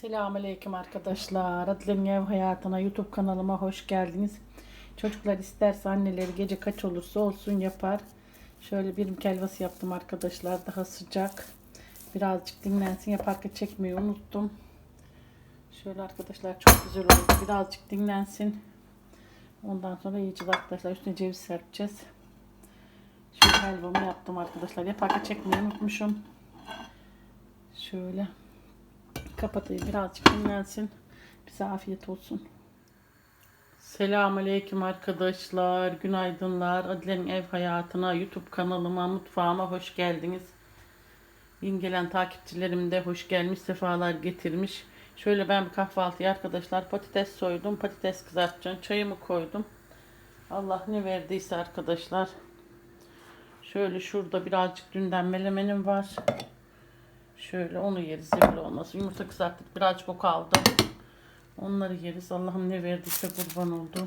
Selamünaleyküm arkadaşlar. Adli'nin ev hayatına YouTube kanalıma hoş geldiniz. Çocuklar isterse anneleri gece kaç olursa olsun yapar. Şöyle bir kelvası yaptım arkadaşlar. Daha sıcak. Birazcık dinlensin. Yaparken çekmeyi unuttum. Şöyle arkadaşlar çok güzel oldu. Birazcık dinlensin. Ondan sonra yiyeceğiz arkadaşlar. Üstüne ceviz serpeceğiz. Şöyle helvamı yaptım arkadaşlar. Yaparken çekmeyi unutmuşum. Şöyle kapatayım birazcık dinlensin. Bize afiyet olsun. Selamünaleyküm arkadaşlar. Günaydınlar. Adile'nin ev hayatına, YouTube kanalıma, mutfağıma hoş geldiniz. Yeni gelen takipçilerim de hoş gelmiş, sefalar getirmiş. Şöyle ben bir kahvaltıya arkadaşlar patates soydum. Patates kızartacağım. Çayımı koydum. Allah ne verdiyse arkadaşlar. Şöyle şurada birazcık dünden melemenim var. Şöyle onu yeriz öyle olmasın. Yumurta kızarttık birazcık o kaldı. Onları yeriz. Allah'ım ne verdiyse kurban oldu.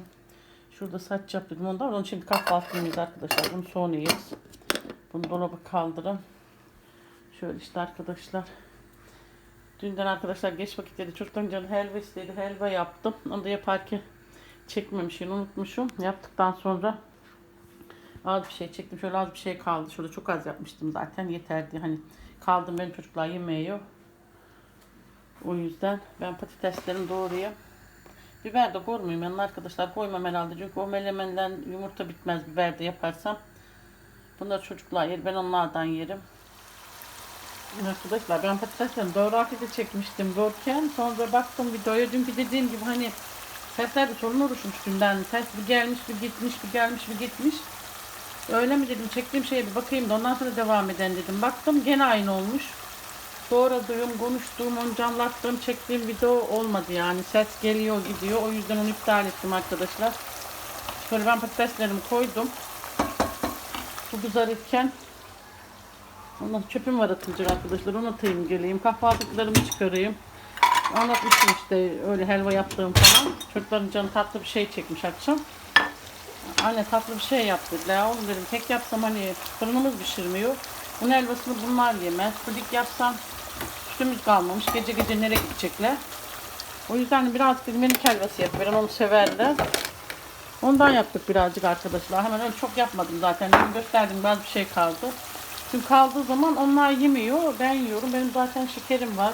Şurada saç yaptım ondan. Onu şimdi kahvaltı yemeyiz arkadaşlar. Bunu sonra yeriz. Bunu dolaba kaldırın. Şöyle işte arkadaşlar. Dünden arkadaşlar geç vakitlerde çocukların canı helva istedi. Helva yaptım. Onu da yaparken çekmemişim. Unutmuşum. Yaptıktan sonra az bir şey çektim. Şöyle az bir şey kaldı. Şurada çok az yapmıştım zaten. Yeterdi. Hani kaldım benim çocuklar yemeği O yüzden ben patateslerimi doğrayayım. Biber de koymayayım yanına arkadaşlar koymam herhalde. Çünkü o melemenden yumurta bitmez biber de yaparsam. Bunlar çocuklar yer. Ben onlardan yerim. Arkadaşlar ben patatesleri doğrarken çekmiştim doğurken. Sonra baktım videoya. Çünkü dediğim gibi hani seslerde sorun oluşmuş dünden. Ses bir gelmiş bir gitmiş bir gelmiş bir gitmiş. Öyle mi dedim çektiğim şeye bir bakayım da ondan sonra devam eden dedim. Baktım gene aynı olmuş. Doğradığım, konuştuğum, onu anlattığım, çektiğim video olmadı yani. Ses geliyor gidiyor. O yüzden onu iptal ettim arkadaşlar. Şöyle ben patateslerimi koydum. Bu kızarırken Ondan çöpüm var atılacak arkadaşlar. Onu atayım geleyim. Kahvaltılıklarımı çıkarayım. Anlatmıştım işte öyle helva yaptığım falan. Çocukların canı tatlı bir şey çekmiş akşam. Anne tatlı bir şey yap dediler. Oğlum dedim tek yapsam hani fırınımız pişirmiyor. Bunun helvasını bunlar yemez. Puding yapsam sütümüz kalmamış. Gece gece nereye gidecekler? O yüzden birazcık dedim benim helvası yapıyorum. Onu severler. Ondan yaptık birazcık arkadaşlar. Hemen öyle çok yapmadım zaten. Dedim gösterdim biraz bir şey kaldı. Çünkü kaldığı zaman onlar yemiyor. Ben yiyorum. Benim zaten şekerim var.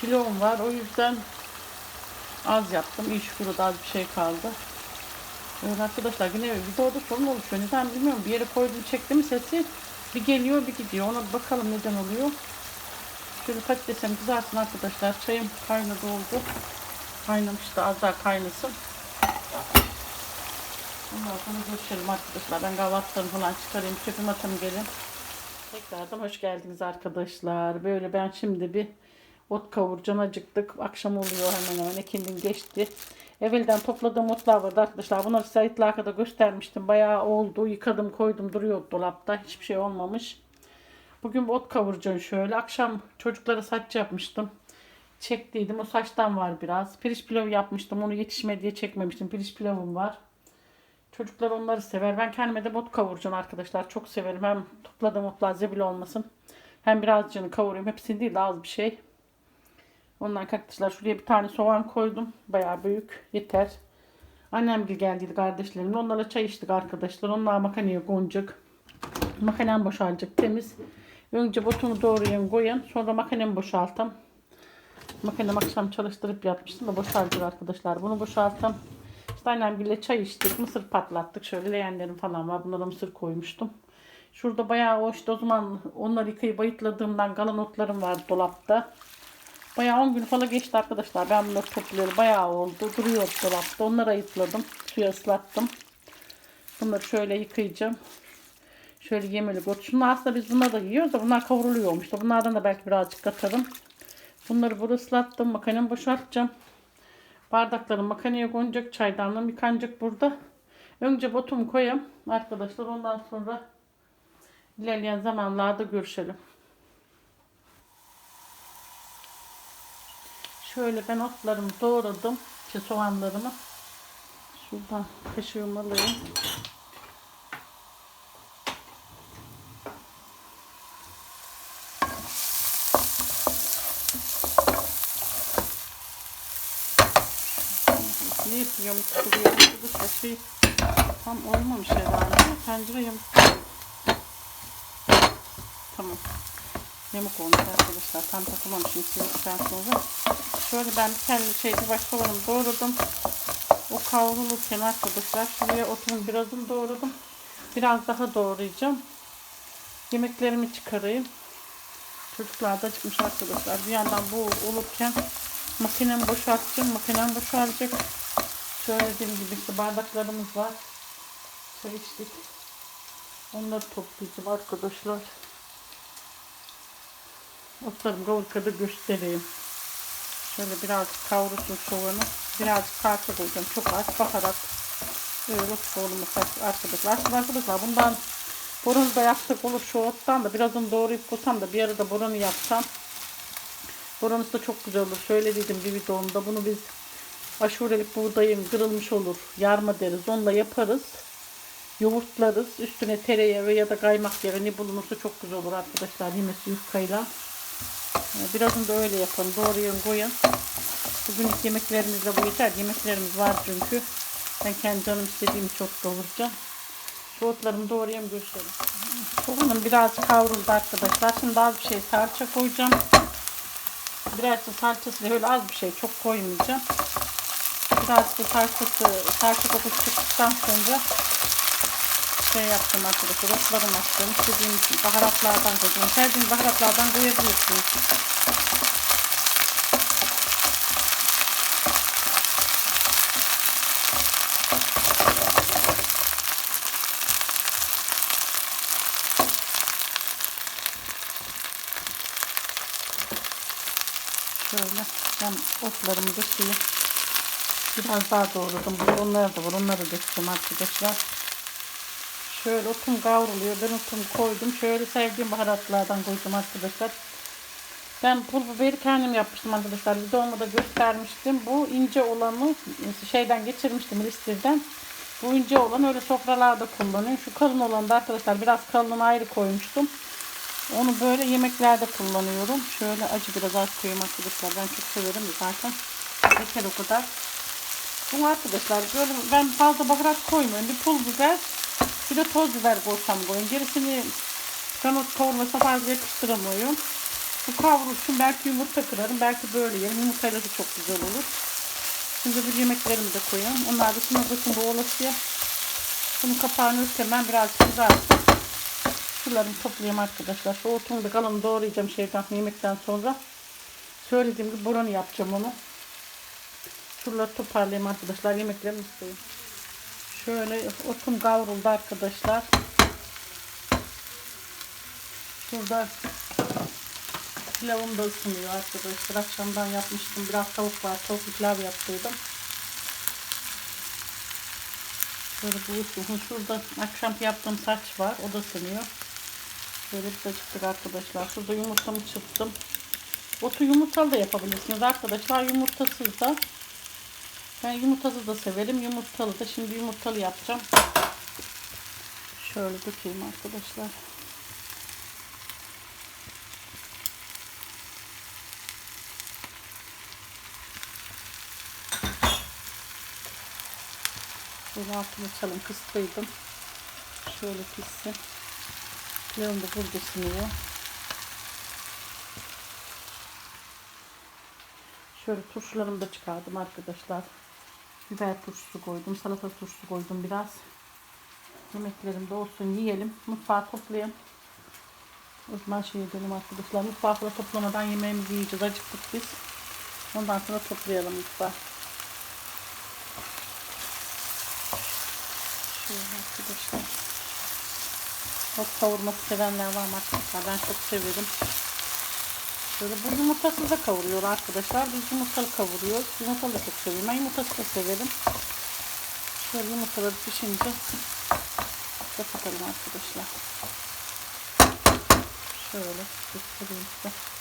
Kilom var. O yüzden az yaptım. İyi şükür az bir şey kaldı. Evet arkadaşlar yine videoda sorun oluşuyor. Neden bilmiyorum. Bir yere koydum çektim sesi. Bir geliyor bir gidiyor. Ona bir bakalım neden oluyor. Şöyle patatesimi kızarsın arkadaşlar. Çayım kaynadı oldu. Kaynamış da az daha kaynasın. Ondan sonra görüşelim arkadaşlar. Ben kahvaltılarımı falan çıkarayım. Çöpümü atayım gelin. Tekrardan hoş geldiniz arkadaşlar. Böyle ben şimdi bir ot kavuracağım acıktık. Akşam oluyor hemen hemen. Ekindin geçti. Evvelden topladığım otlar vardı arkadaşlar. Bunları size itlakada göstermiştim. Bayağı oldu. Yıkadım koydum duruyor dolapta. Hiçbir şey olmamış. Bugün bu ot kavuracağım şöyle. Akşam çocuklara saç yapmıştım. Çektiydim. O saçtan var biraz. Pirinç pilavı yapmıştım. Onu yetişme diye çekmemiştim. Pirinç pilavım var. Çocuklar onları sever. Ben kendime de ot kavuracağım arkadaşlar. Çok severim. Hem topladığım otlar zebil olmasın. Hem birazcını kavurayım. Hepsini değil de az bir şey. Ondan arkadaşlar şuraya bir tane soğan koydum. Bayağı büyük. Yeter. Annem gel geldiydi kardeşlerimle. Onlarla çay içtik arkadaşlar. Onlar makineye koncuk. Makinem boşalacak temiz. Önce botumu doğrayın koyun. Sonra makinemi boşaltım. Makinem akşam çalıştırıp yapmıştım da boşalacak arkadaşlar. Bunu boşaltım. İşte annemle çay içtik. Mısır patlattık. Şöyle leğenlerim falan var. Bunlara mısır koymuştum. Şurada bayağı o işte o zaman onları yıkayıp bayıtladığımdan kalan otlarım vardı dolapta. Bayağı 10 gün falan geçti arkadaşlar. Ben bunları topluyorum. Bayağı oldu. Duruyor dolapta. Onları ayıtladım. Suya ıslattım. Bunları şöyle yıkayacağım. Şöyle yemelik ot. Şunlar aslında biz bunları da yiyoruz da bunlar kavruluyormuş da. Bunlardan da belki birazcık katarım. Bunları burada ıslattım. Makinemi boşaltacağım. Bardaklarım makineye konacak. Çaydanlığım yıkanacak burada. Önce botumu koyayım arkadaşlar. Ondan sonra ilerleyen zamanlarda görüşelim. Şöyle ben otlarımı doğradım. İşte soğanlarımı. Şuradan kaşığımı alayım. Ne yapıyorum? Kuruyorum. Bu da tam olmamış herhalde. Tencere yamuk. Tamam. Yamuk olmuş arkadaşlar. Tam takamamışım sildikten sonra. Şöyle ben bir tane şey bir baş soğanımı doğradım. O kavrulurken arkadaşlar şuraya otumun birazını doğradım. Biraz daha doğrayacağım. Yemeklerimi çıkarayım. Çocuklar da çıkmış arkadaşlar. Bir yandan bu olurken makinemi boşaltacağım. Makinem boşalacak. Söylediğim gibi işte bardaklarımız var. Çay içtik. Onları toplayacağım arkadaşlar. Otlarım kavurkada göstereyim. Şöyle biraz kavrulsun soğanı. Birazcık salça koyacağım. Çok az baharat. Böyle soğanımı arkadaşlar. Aslında arkadaşlar bundan borunu da yapsak olur şu ottan da birazını doğrayıp koysam da bir arada borunu yapsam. Boranısı da çok güzel olur. Söylediydim bir videomda. Bunu biz aşurelik buğdayın kırılmış olur. Yarma deriz. Onunla yaparız. Yoğurtlarız. Üstüne tereyağı veya da kaymak yağı ne bulunursa çok güzel olur arkadaşlar. Yemesi yufkayla. Ee, Birazını da öyle yapın. Doğrayın koyun. Bugünkü yemeklerimizde bu yeter. Yemeklerimiz var çünkü. Ben kendi canım istediğimi çok doğuracağım. Şu doğrayayım göstereyim. Soğanım biraz kavruldu arkadaşlar. Şimdi az bir şey salça koyacağım. Biraz da salçası öyle az bir şey çok koymayacağım. Biraz da salçası salça kokusu çıktıktan sonra şey yaptım arkadaşlar. Otlarım attım. İstediğim baharatlardan koydum. Sevdiğim baharatlardan koyabilirsiniz. Şöyle ben otlarımı dökeyim. Biraz daha doğradım. Onları da var. Onları dökeceğim arkadaşlar. Şöyle otum kavruluyor. Ben otumu koydum. Şöyle sevdiğim baharatlardan koydum arkadaşlar. Ben pul biberi kendim yapmıştım arkadaşlar. Videomu da göstermiştim. Bu ince olanı şeyden geçirmiştim listirden. Bu ince olan öyle sofralarda kullanıyorum. Şu kalın olan da arkadaşlar biraz kalın ayrı koymuştum. Onu böyle yemeklerde kullanıyorum. Şöyle acı biraz az koyayım arkadaşlar. Ben çok severim zaten. Yeter o kadar. Bu arkadaşlar böyle ben fazla baharat koymuyorum. Bir pul biber, bir de toz biber koysam koyun. Gerisini kanat kavurmasa fazla yakıştıramıyorum. Bu kavrulsun. Belki yumurta kırarım. Belki böyle yerim. Yumurtayla da çok güzel olur. Şimdi bir yemeklerimi de koyalım. Onlar da şimdi bakın bu olasıya. Bunun kapağını örtmem biraz kızarsın. Şularımı toplayayım arkadaşlar. Şu otumu da kalanı doğrayacağım şeyden yemekten sonra. Söylediğim gibi buranı yapacağım onu. Şuraları toparlayayım arkadaşlar. Yemeklerimi isteyin. Şöyle otum kavruldu arkadaşlar. Şurada pilavım da ısınıyor arkadaşlar. Akşamdan yapmıştım. Biraz tavuk var. Tavuklu pilav yaptıydım. Şöyle bu ısınsın. Şurada akşam yaptığım saç var. O da ısınıyor. Şöyle bir çıktık arkadaşlar. Şurada yumurtamı çırptım. Otu yumurtalı da yapabilirsiniz arkadaşlar. Yumurtasız da. Ben yumurtasız da severim. Yumurtalı da. Şimdi yumurtalı yapacağım. Şöyle dökeyim arkadaşlar. Şöyle altını çalım kıstıydım. Şöyle pişsin. Pilavım da burada ısınıyor. Şöyle turşularımı da çıkardım arkadaşlar. Biber turşusu koydum. Salata turşusu koydum biraz. Yemeklerim de olsun yiyelim. Mutfağı toplayayım. O zaman şey edelim arkadaşlar. Mutfağı falan toplamadan yemeğimizi yiyeceğiz. Acıktık biz. Ondan sonra toplayalım mutfağı. Şöyle arkadaşlar. Ot kavurması sevenler var arkadaşlar? Ben çok severim. Böyle bu yumurtasız da kavuruyor arkadaşlar. Biz yumurtalı kavuruyoruz. Yumurtalı da çok seviyorum. Ben yumurtası da severim. Şöyle yumurtaları pişince kapatalım arkadaşlar. Şöyle göstereyim size.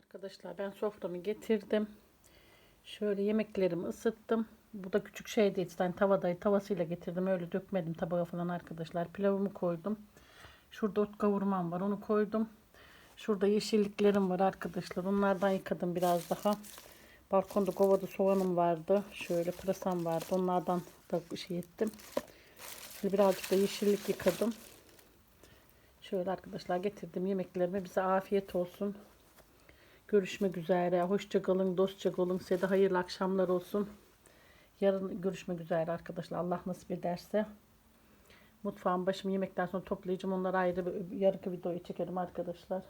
Arkadaşlar ben soframı getirdim. Şöyle yemeklerimi ısıttım. Bu da küçük şeydi. Yani tavadayı tavasıyla getirdim. Öyle dökmedim tabağa falan arkadaşlar. Pilavımı koydum. Şurada ot kavurmam var. Onu koydum. Şurada yeşilliklerim var arkadaşlar. Onlardan yıkadım biraz daha. Balkonda kovada soğanım vardı. Şöyle pırasam vardı. Onlardan da şey ettim. Şimdi birazcık da yeşillik yıkadım. Şöyle arkadaşlar getirdim yemeklerimi. Bize afiyet olsun. Görüşmek üzere. Hoşça kalın, dostça kalın. Size de hayırlı akşamlar olsun. Yarın görüşmek üzere arkadaşlar. Allah nasip ederse. Mutfağın başımı yemekten sonra toplayacağım. Onları ayrı bir yarınki videoyu çekerim arkadaşlar.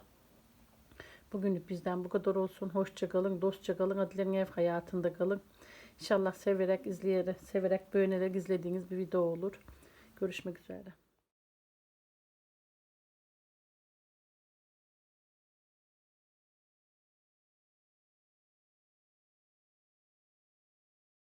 Bugünlük bizden bu kadar olsun. Hoşça kalın, dostça kalın. Adilerin ev hayatında kalın. İnşallah severek, izleyerek, severek, beğenerek izlediğiniz bir video olur. Görüşmek üzere.